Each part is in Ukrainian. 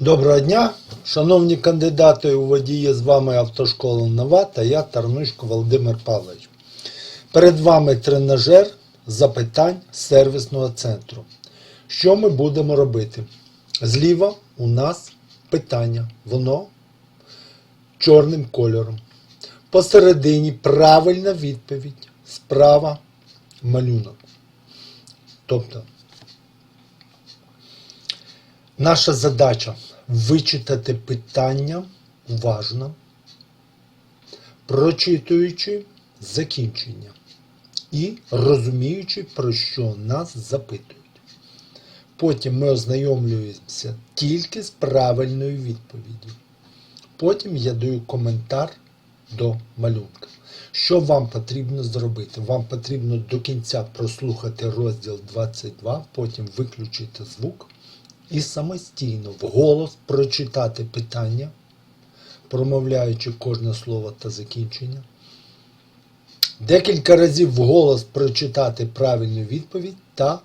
Доброго дня, шановні кандидати у водії, з вами автошкола Нова та я Тарнучко Володимир Павлович. Перед вами тренажер запитань сервісного центру. Що ми будемо робити? Зліва у нас питання, воно чорним кольором. Посередині правильна відповідь, справа малюнок. Тобто Наша задача вичитати питання уважно, прочитуючи закінчення і розуміючи, про що нас запитують. Потім ми ознайомлюємося тільки з правильною відповіддю. Потім я даю коментар до малюнка. Що вам потрібно зробити? Вам потрібно до кінця прослухати розділ 22, потім виключити звук і самостійно вголос прочитати питання, промовляючи кожне слово та закінчення. Декілька разів вголос прочитати правильну відповідь та,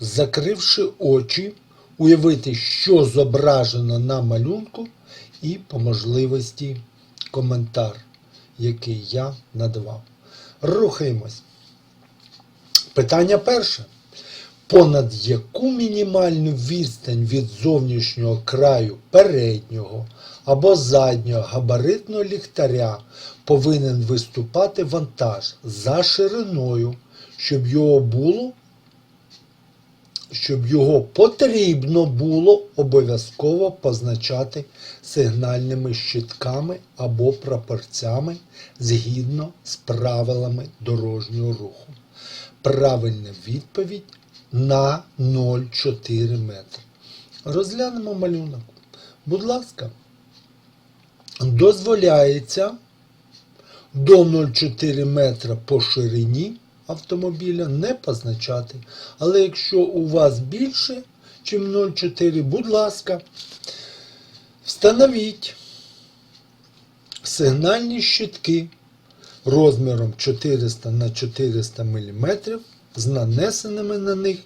закривши очі, уявити, що зображено на малюнку, і по можливості коментар, який я надавав. Рухаємось. Питання перше. Понад яку мінімальну відстань від зовнішнього краю переднього або заднього габаритного ліхтаря повинен виступати вантаж за шириною, щоб його було, щоб його потрібно було обов'язково позначати сигнальними щитками або прапорцями згідно з правилами дорожнього руху. Правильна відповідь на 0,4 метри. Розглянемо малюнок. Будь ласка, дозволяється до 0,4 метра по ширині автомобіля не позначати. Але якщо у вас більше, ніж 0,4, будь ласка, встановіть сигнальні щитки розміром 400 на 400 мм з нанесеними на них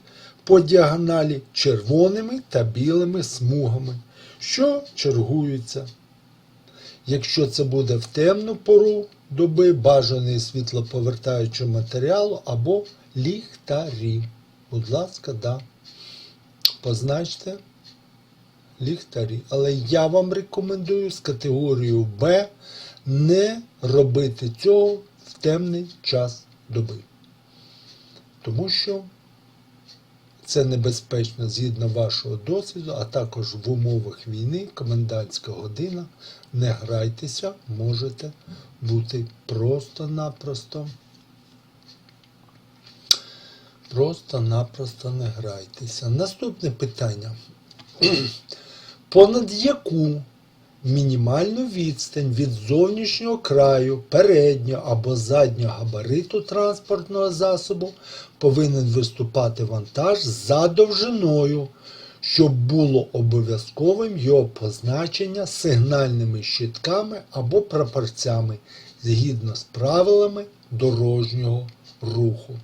по діагоналі червоними та білими смугами, що чергуються. Якщо це буде в темну пору доби бажаний світлоповертаючого матеріалу або ліхтарі. Будь ласка, да. Позначте ліхтарі. Але я вам рекомендую з категорією Б не робити цього в темний час доби. Тому що це небезпечно згідно вашого досвіду, а також в умовах війни, комендантська година. Не грайтеся, можете бути просто-напросто. Просто-напросто не грайтеся. Наступне питання. Понад яку мінімальну відстань від зовнішнього краю, переднього або заднього габариту транспортного засобу повинен виступати вантаж за довжиною, щоб було обов'язковим його позначення сигнальними щитками або прапорцями згідно з правилами дорожнього руху.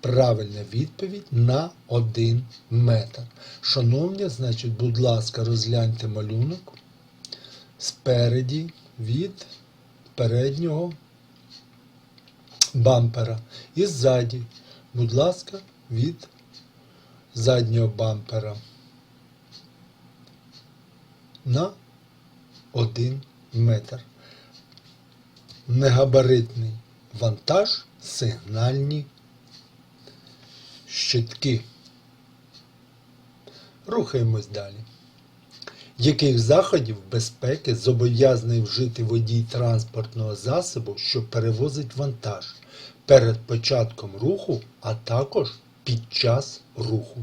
Правильна відповідь на 1 метр. Шановні, значить, будь ласка, розгляньте малюнок спереді від переднього бампера. І ззаді, будь ласка, від заднього бампера на 1 метр. Негабаритний вантаж, сигнальні щитки. Рухаємось далі. Яких заходів безпеки зобов'язаний вжити водій транспортного засобу, що перевозить вантаж перед початком руху, а також під час руху?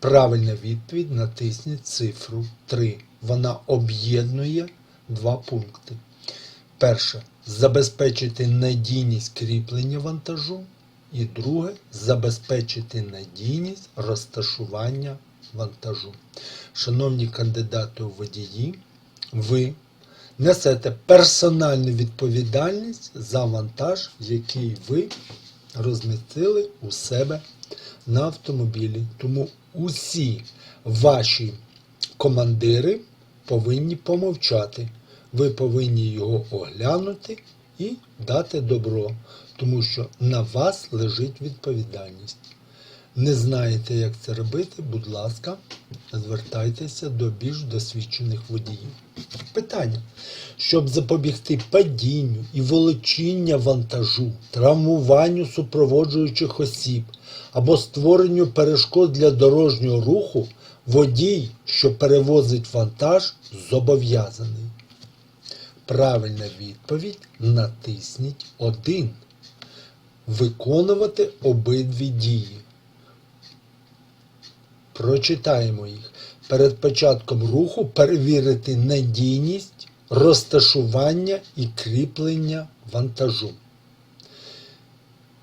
Правильна відповідь натисніть цифру 3. Вона об'єднує два пункти. Перше. Забезпечити надійність кріплення вантажу. І друге забезпечити надійність розташування вантажу. Шановні кандидати у водії, ви несете персональну відповідальність за вантаж, який ви розмістили у себе на автомобілі. Тому усі ваші командири повинні помовчати. Ви повинні його оглянути і дати добро, тому що на вас лежить відповідальність. Не знаєте, як це робити, будь ласка, звертайтеся до більш досвідчених водіїв. Питання. Щоб запобігти падінню і волочіння вантажу, травмуванню супроводжуючих осіб або створенню перешкод для дорожнього руху, водій, що перевозить вантаж, зобов'язаний. Правильна відповідь натисніть 1. Виконувати обидві дії. Прочитаємо їх. Перед початком руху перевірити надійність, розташування і кріплення вантажу.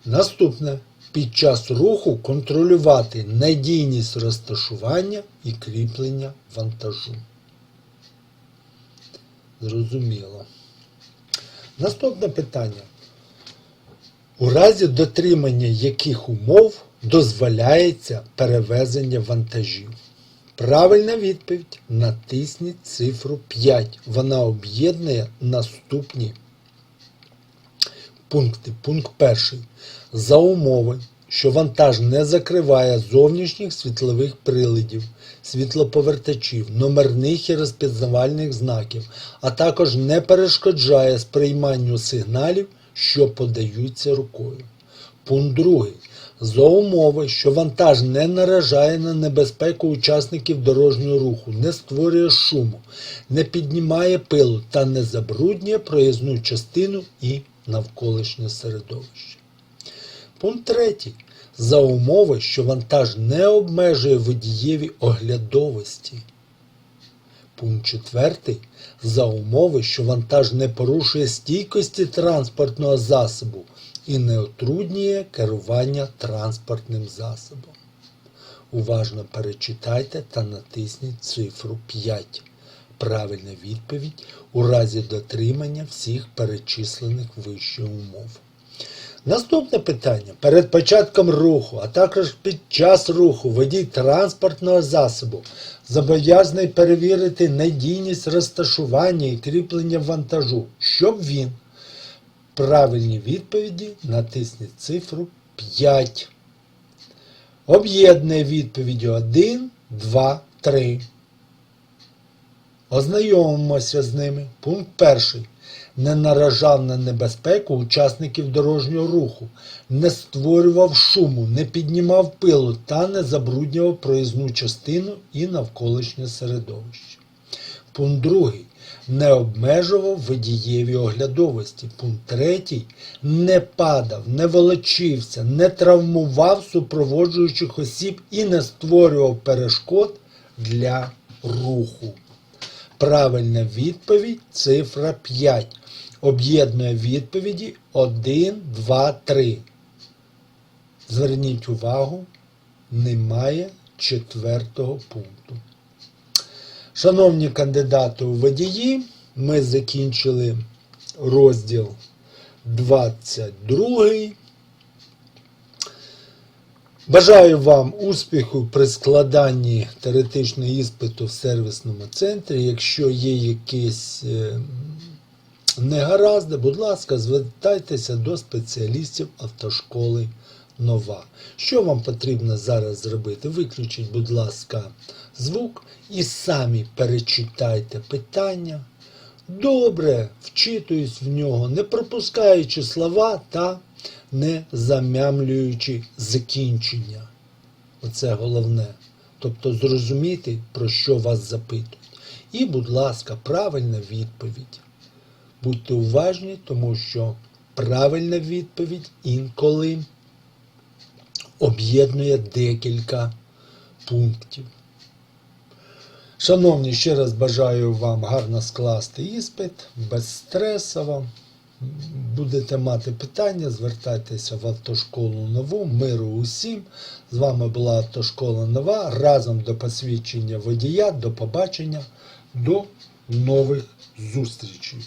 Наступне. Під час руху контролювати надійність розташування і кріплення вантажу. Зрозуміло. Наступне питання. У разі дотримання яких умов дозволяється перевезення вантажів? Правильна відповідь. Натисніть цифру 5. Вона об'єднує наступні пункти. Пункт перший. За умови, що вантаж не закриває зовнішніх світлових приладів, світлоповертачів, номерних і розпізнавальних знаків, а також не перешкоджає сприйманню сигналів, що подаються рукою. Пункт другий. За умови, що вантаж не наражає на небезпеку учасників дорожнього руху, не створює шуму, не піднімає пилу та не забруднює проїзну частину і навколишнє середовище. Пункт третій. За умови, що вантаж не обмежує водієві оглядовості. Пункт четвертий. За умови, що вантаж не порушує стійкості транспортного засобу і не отруднює керування транспортним засобом. Уважно перечитайте та натисніть цифру 5. Правильна відповідь у разі дотримання всіх перечислених вище умов. Наступне питання. Перед початком руху, а також під час руху водій транспортного засобу зобов'язаний перевірити надійність розташування і кріплення вантажу, щоб він правильні відповіді натисніть цифру 5. Об'єднує відповіді 1, 2, 3. Ознайомимося з ними. Пункт перший. Не наражав на небезпеку учасників дорожнього руху, не створював шуму, не піднімав пилу та не забруднював проїзну частину і навколишнє середовище. Пункт другий. Не обмежував водієві оглядовості. Пункт третій. Не падав, не волочився, не травмував супроводжуючих осіб і не створював перешкод для руху. Правильна відповідь цифра 5. Об'єднує відповіді 1, 2, 3. Зверніть увагу, немає четвертого пункту. Шановні кандидати у водії, ми закінчили розділ 22. Бажаю вам успіху при складанні теоретичного іспиту в сервісному центрі. Якщо є якісь е, негаразди, будь ласка, звертайтеся до спеціалістів автошколи Нова. Що вам потрібно зараз зробити? Виключіть, будь ласка, звук і самі перечитайте питання. Добре вчитуюсь в нього, не пропускаючи слова та не замямлюючи закінчення. Оце головне. Тобто зрозуміти, про що вас запитують. І, будь ласка, правильна відповідь. Будьте уважні, тому що правильна відповідь інколи об'єднує декілька пунктів. Шановні, ще раз бажаю вам гарно скласти іспит, безстресово. Будете мати питання, звертайтеся в автошколу нову. Миру усім. З вами була автошкола нова. Разом до посвідчення водія. До побачення, до нових зустрічей.